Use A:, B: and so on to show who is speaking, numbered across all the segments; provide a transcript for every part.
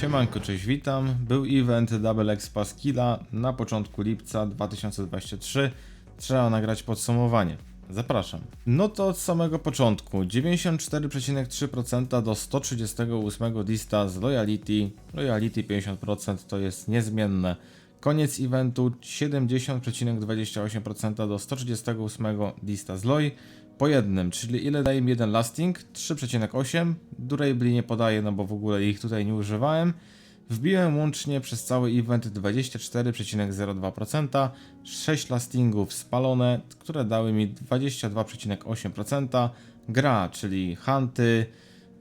A: Siemanko, cześć, witam. Był event Double Expa Skilla na początku lipca 2023. Trzeba nagrać podsumowanie. Zapraszam. No to od samego początku 94,3% do 138 lista z Loyalty. Loyalty 50% to jest niezmienne. Koniec eventu 70,28% do 138 lista z Loy po jednym, czyli ile daje mi jeden lasting? 3,8. Durably nie podaję, no bo w ogóle ich tutaj nie używałem. Wbiłem łącznie przez cały event 24,02%, 6 lastingów spalone, które dały mi 22,8%. Gra, czyli hunty,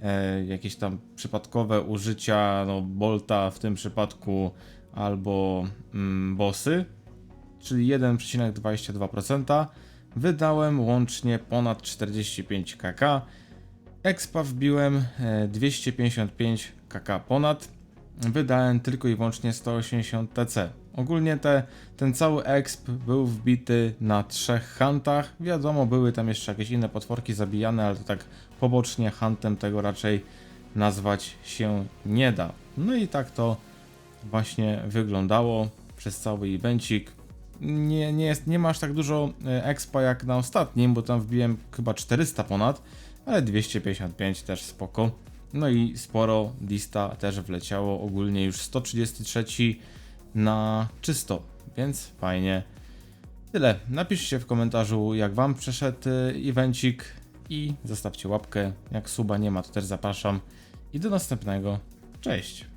A: e, jakieś tam przypadkowe użycia, no bolta w tym przypadku, albo mm, bossy, czyli 1,22%. Wydałem łącznie ponad 45 kk. Expa wbiłem e, 255 kk ponad. Wydałem tylko i wyłącznie 180 TC. Ogólnie te, ten cały exp był wbity na trzech huntach. Wiadomo, były tam jeszcze jakieś inne potworki zabijane, ale to tak pobocznie huntem tego raczej nazwać się nie da. No i tak to właśnie wyglądało przez cały evencik. Nie, nie, jest, nie masz tak dużo e, expa jak na ostatnim, bo tam wbiłem chyba 400 ponad, ale 255 też spoko. No i sporo lista też wleciało, ogólnie już 133 na czysto, więc fajnie. Tyle. Napiszcie w komentarzu jak wam przeszedł e, evencik i zostawcie łapkę. Jak suba nie ma, to też zapraszam. I do następnego. Cześć!